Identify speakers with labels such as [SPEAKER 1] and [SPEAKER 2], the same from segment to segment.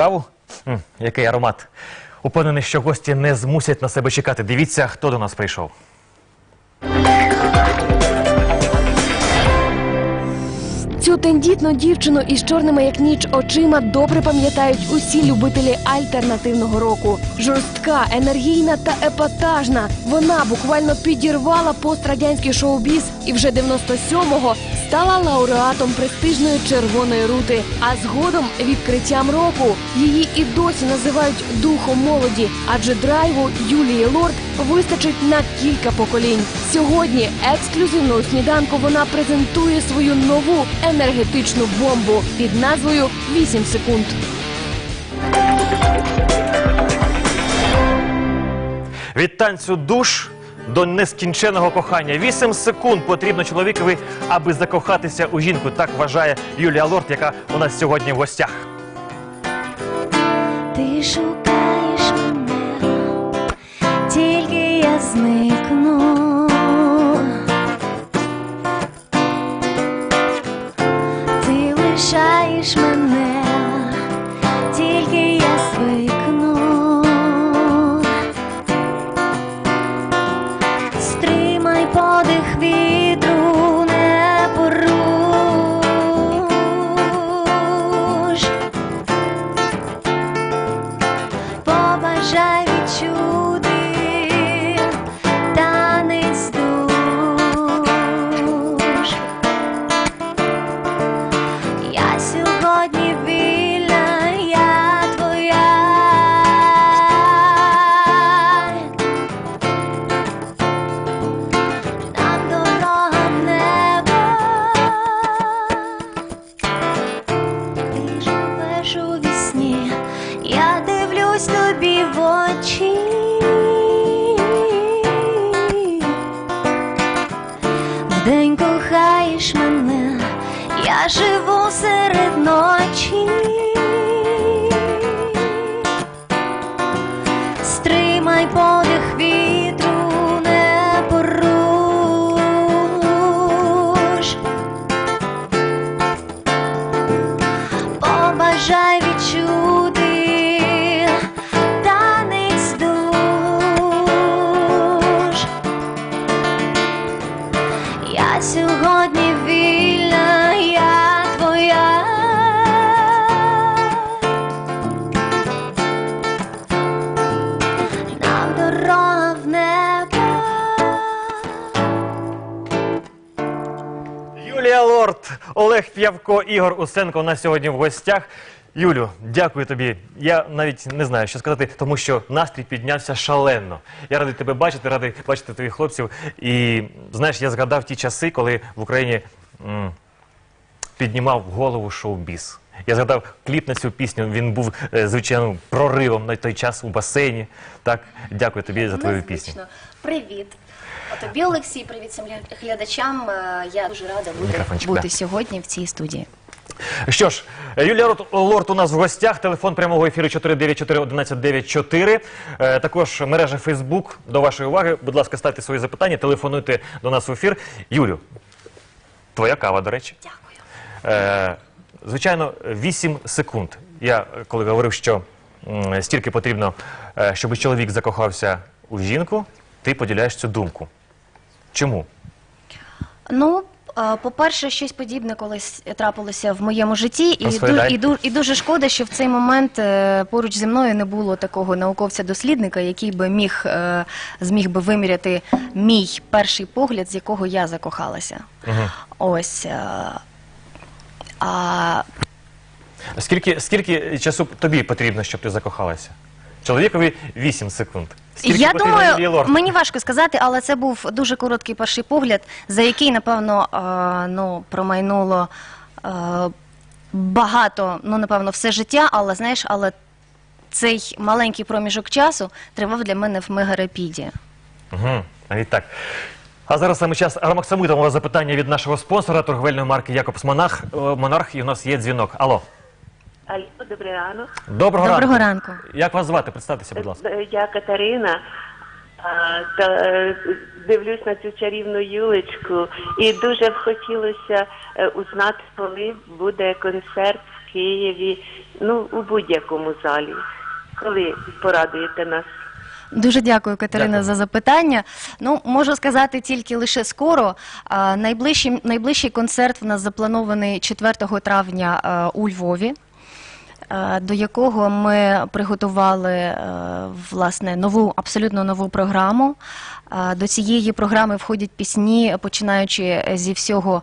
[SPEAKER 1] Каву? М, який аромат. Упевнений, що гості не змусять на себе чекати. Дивіться, хто до нас прийшов.
[SPEAKER 2] Цю тендітну дівчину із чорними як ніч очима добре пам'ятають усі любителі альтернативного року. Жорстка, енергійна та епатажна. Вона буквально підірвала пострадянський шоу-біз і вже 97-го стала лауреатом престижної червоної рути. А згодом відкриттям року її і досі називають духом молоді, адже драйву Юлії Лорд вистачить на кілька поколінь. Сьогодні ексклюзивного сніданку вона презентує свою нову енергетичну бомбу під назвою «8 секунд.
[SPEAKER 1] Від танцю душ до нескінченого кохання. Вісім секунд потрібно чоловікові, аби закохатися у жінку. Так вважає Юлія Лорд, яка у нас сьогодні в гостях.
[SPEAKER 3] Ти шукаєш зникну. Ти лишаєш мене, я дивлюсь тобі в очі. Вдень кохаєш мене, я живу серед ночі.
[SPEAKER 1] Лорд, Олег П'явко, Ігор Усенко у нас сьогодні в гостях. Юлю, дякую тобі. Я навіть не знаю, що сказати, тому що настрій піднявся шалено. Я радий тебе бачити, радий бачити твоїх хлопців. І знаєш, я згадав ті часи, коли в Україні піднімав голову шоу-біз. Я згадав кліп на цю пісню. Він був е, звичайно проривом на той час у басейні. Так, дякую тобі за твою пісню.
[SPEAKER 4] Незвично. Привіт. А тобі, Олексій, привіт всім гля- глядачам. Е, Я дуже рада бути,
[SPEAKER 1] Мікрофончик,
[SPEAKER 4] бути сьогодні в цій студії.
[SPEAKER 1] Що ж, Юлія Лорд, Лорд у нас в гостях. Телефон прямого ефіру 494-1194. Е, також мережа Фейсбук. До вашої уваги. Будь ласка, ставте свої запитання, телефонуйте до нас в ефір. Юлю, твоя кава, до речі.
[SPEAKER 4] Дякую.
[SPEAKER 1] Е, звичайно, 8 секунд. Я коли говорив, що м, стільки потрібно, е, щоб чоловік закохався у жінку, ти поділяєш цю думку. Чому?
[SPEAKER 4] Ну, е, по-перше, щось подібне колись трапилося в моєму житті, і, ду-
[SPEAKER 1] Розповідай.
[SPEAKER 4] і, ду- і дуже шкода, що в цей момент е, поруч зі мною не було такого науковця-дослідника, який би міг е, зміг би виміряти мій перший погляд, з якого я закохалася.
[SPEAKER 1] Угу.
[SPEAKER 4] Ось. е, А
[SPEAKER 1] Скільки, скільки часу тобі потрібно, щоб ти закохалася? Чоловікові 8 секунд. Скільки
[SPEAKER 4] я
[SPEAKER 1] потрібно
[SPEAKER 4] думаю,
[SPEAKER 1] Лорд?
[SPEAKER 4] мені важко сказати, але це був дуже короткий перший погляд, за який, напевно, е, ну, промайнуло е, багато, ну, напевно, все життя, але знаєш, але цей маленький проміжок часу тривав для мене в мегарапіді.
[SPEAKER 1] Угу, навіть так. А зараз саме час Максимитового запитання від нашого спонсора торговельної марки Якобс Монах. Монарх, і у нас є дзвінок. Алло.
[SPEAKER 5] Алло, добрий ранок.
[SPEAKER 1] Доброго,
[SPEAKER 4] Доброго
[SPEAKER 1] ранку.
[SPEAKER 4] ранку.
[SPEAKER 1] Як вас звати? Представтеся, будь ласка.
[SPEAKER 5] Е, Я Катерина. А, та, е, дивлюсь на цю чарівну юлечку і дуже б хотілося е, узнати, коли буде концерт в Києві, ну у будь-якому залі. Коли порадуєте нас?
[SPEAKER 4] Дуже дякую, Катерина,
[SPEAKER 1] Дякую.
[SPEAKER 4] за запитання. Ну, можу сказати тільки лише скоро. А, найближчий, найближчий концерт в нас запланований 4 травня е, у Львові. е, До якого ми приготували е, власне нову абсолютно нову програму. До цієї програми входять пісні, починаючи зі всього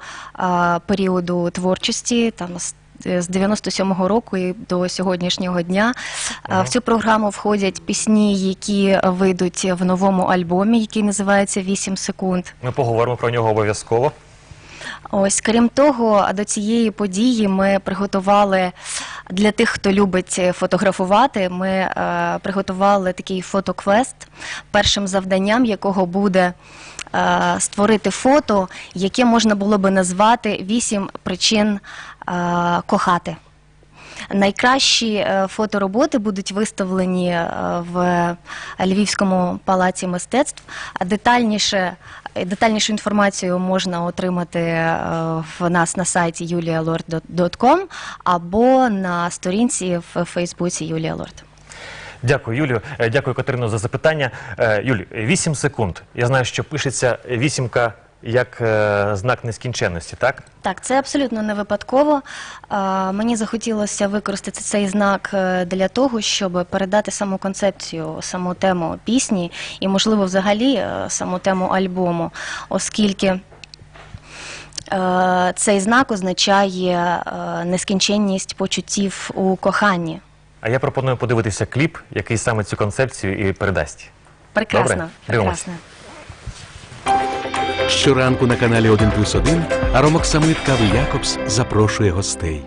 [SPEAKER 4] періоду творчості, там з з 97-го року і до сьогоднішнього дня. Е, В цю програму входять пісні, які вийдуть в новому альбомі, який називається «8 секунд.
[SPEAKER 1] Ми поговоримо про нього обов'язково.
[SPEAKER 4] Ось крім того, до цієї події ми приготували для тих, хто любить фотографувати. Ми е, приготували такий фотоквест, першим завданням якого буде е, створити фото, яке можна було би назвати вісім причин кохати. Найкращі е, фотороботи будуть виставлені е, в Львівському палаці мистецтв. Детальніше, детальнішу інформацію можна отримати е, в нас на сайті julialord.com або на сторінці в Фейсбуці Юлія Лорд.
[SPEAKER 1] Дякую, Юлію. Е, Дякую, Катерино, за запитання. Е, Юлі, 8 секунд. Я знаю, що пишеться вісімка як е, знак нескінченності, так?
[SPEAKER 4] Так, це абсолютно не випадково. А, Мені захотілося використати цей знак е, для того, щоб передати саму концепцію, саму тему пісні і, можливо, взагалі е, саму тему альбому, оскільки. е, Цей знак означає е, нескінченність почуттів у коханні.
[SPEAKER 1] А я пропоную подивитися кліп, який саме цю концепцію і передасть.
[SPEAKER 4] Прекрасно,
[SPEAKER 1] Добре, дивимось.
[SPEAKER 4] прекрасно.
[SPEAKER 6] Щоранку на каналі 1 плюс 1 Аромоксамит Кави Якобс запрошує гостей.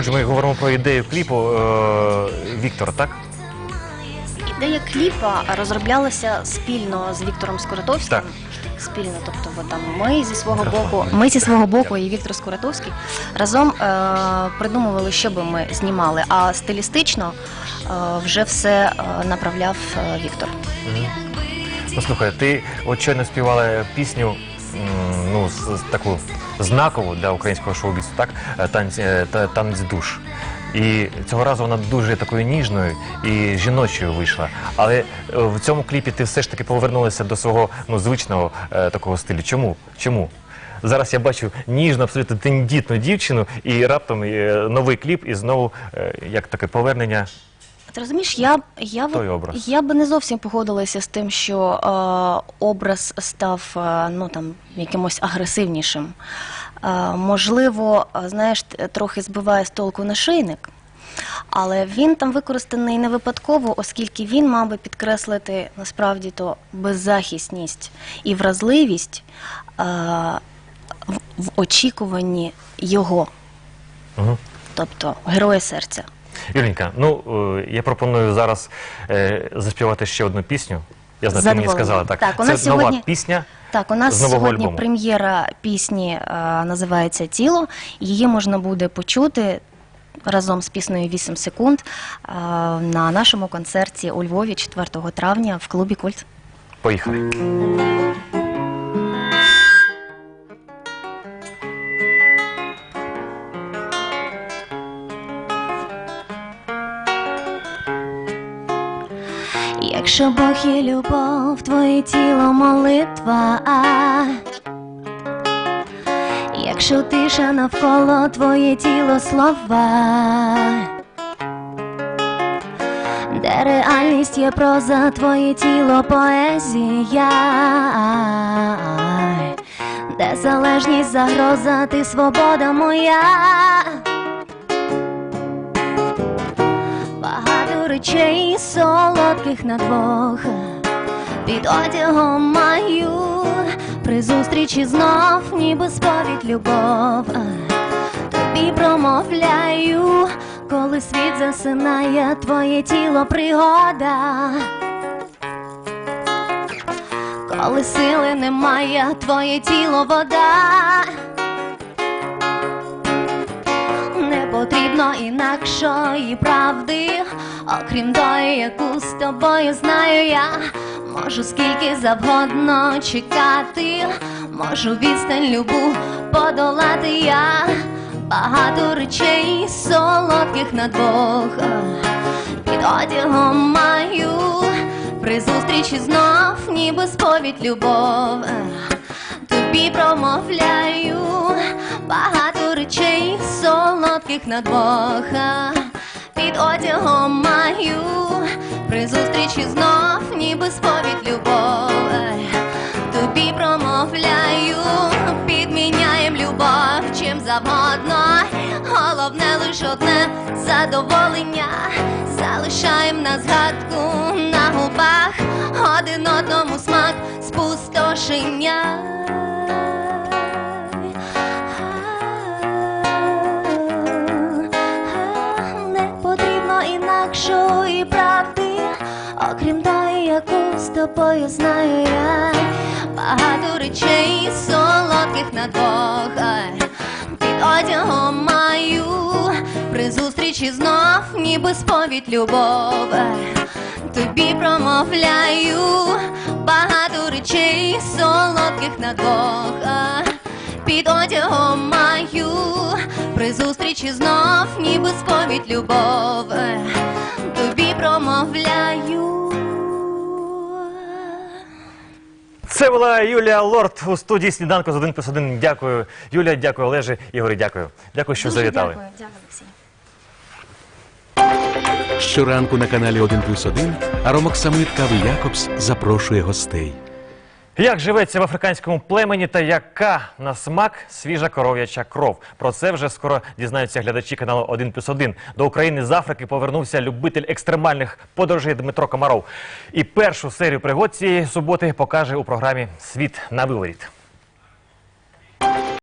[SPEAKER 1] Отже, ми говоримо про ідею кліпу е, Віктор, так?
[SPEAKER 4] Ідея кліпа розроблялася спільно з Віктором Скуратовським.
[SPEAKER 1] Так.
[SPEAKER 4] Спільно, тобто от там ми зі свого боку, ми зі свого боку і Віктор Скуратовський разом е, придумували, що би ми знімали. А стилістично е, вже все е, направляв е, Віктор.
[SPEAKER 1] Ну слухай, ти от щойно співала пісню, м, ну, таку знакову для українського шоу-бізу, так? Е, Танець, е, та- танець душ. І цього разу вона дуже такою ніжною і жіночою вийшла. Але е, в цьому кліпі ти все ж таки повернулася до свого ну, звичного е, такого стилю. Чому? Чому? Зараз я бачу ніжну, абсолютно тендітну дівчину, і раптом е, новий кліп, і знову е, як таке повернення.
[SPEAKER 4] Ти розумієш, я, я,
[SPEAKER 1] Той образ.
[SPEAKER 4] я би не зовсім погодилася з тим, що е, образ став е, ну, там, якимось агресивнішим. Е, можливо, знаєш, трохи збиває з толку нашийник, але він там використаний не випадково, оскільки він мав би підкреслити насправді то беззахисність і вразливість е, в, в очікуванні його,
[SPEAKER 1] Угу.
[SPEAKER 4] тобто героя серця.
[SPEAKER 1] Юленька, ну е, я пропоную зараз е, заспівати ще одну пісню. Я знаю, ти мені сказала так.
[SPEAKER 4] Так, у
[SPEAKER 1] Це
[SPEAKER 4] нас
[SPEAKER 1] нова пісня.
[SPEAKER 4] Так, у нас сьогодні
[SPEAKER 1] альбому.
[SPEAKER 4] прем'єра пісні е, називається Тіло. Її можна буде почути разом з піснею 8 секунд е, на нашому концерті у Львові 4 травня в клубі Культ.
[SPEAKER 1] Поїхали.
[SPEAKER 3] Якщо Бог є любов, твоє тіло молитва. Якщо тиша навколо твоє тіло слова. де реальність є проза, твоє тіло поезія, де залежність загроза, ти свобода моя. Речей солодких на двох під одягом маю при зустрічі знов, ніби сповідь любов. Тобі промовляю, коли світ засинає, твоє тіло пригода. Коли сили немає, твоє тіло вода. Потрібно інакшої правди, окрім тої, яку з тобою знаю я. Можу скільки завгодно чекати, можу відстань любу подолати я. Багато речей солодких на двох під одягом маю при зустрічі знов, ніби сповідь любов. Тобі промовляю багато речей солодких на двох під одягом маю при зустрічі знов, ніби сповідь любов. Тобі промовляю, підміняєм любов чим завгодно. Головне лиш одне задоволення. Залишаєм на згадку на губах один одному смак спустошення. Тобою знаю я. Багато речей солодких на двох під одягом маю при зустрічі знов, ніби сповідь любов. Тобі промовляю багато речей солодких на двох. під одягом маю при зустрічі знов, ніби сповідь любов. Тобі промовляю.
[SPEAKER 1] Це була Юлія Лорд у студії сніданку з 1 плюс 1. Дякую. Юлія, дякую, Олеже, Ігорі, дякую. Дякую, що завітали.
[SPEAKER 4] Дякую, дякую, Олексій.
[SPEAKER 6] Щоранку на каналі 1 плюс 1 Аромок Самит Кави Якобс запрошує гостей.
[SPEAKER 1] Як живеться в африканському племені та яка на смак свіжа коров'яча кров? Про це вже скоро дізнаються глядачі каналу 1 плюс 1. До України з Африки повернувся любитель екстремальних подорожей Дмитро Комаров. І першу серію пригод цієї суботи покаже у програмі Світ на виворіт.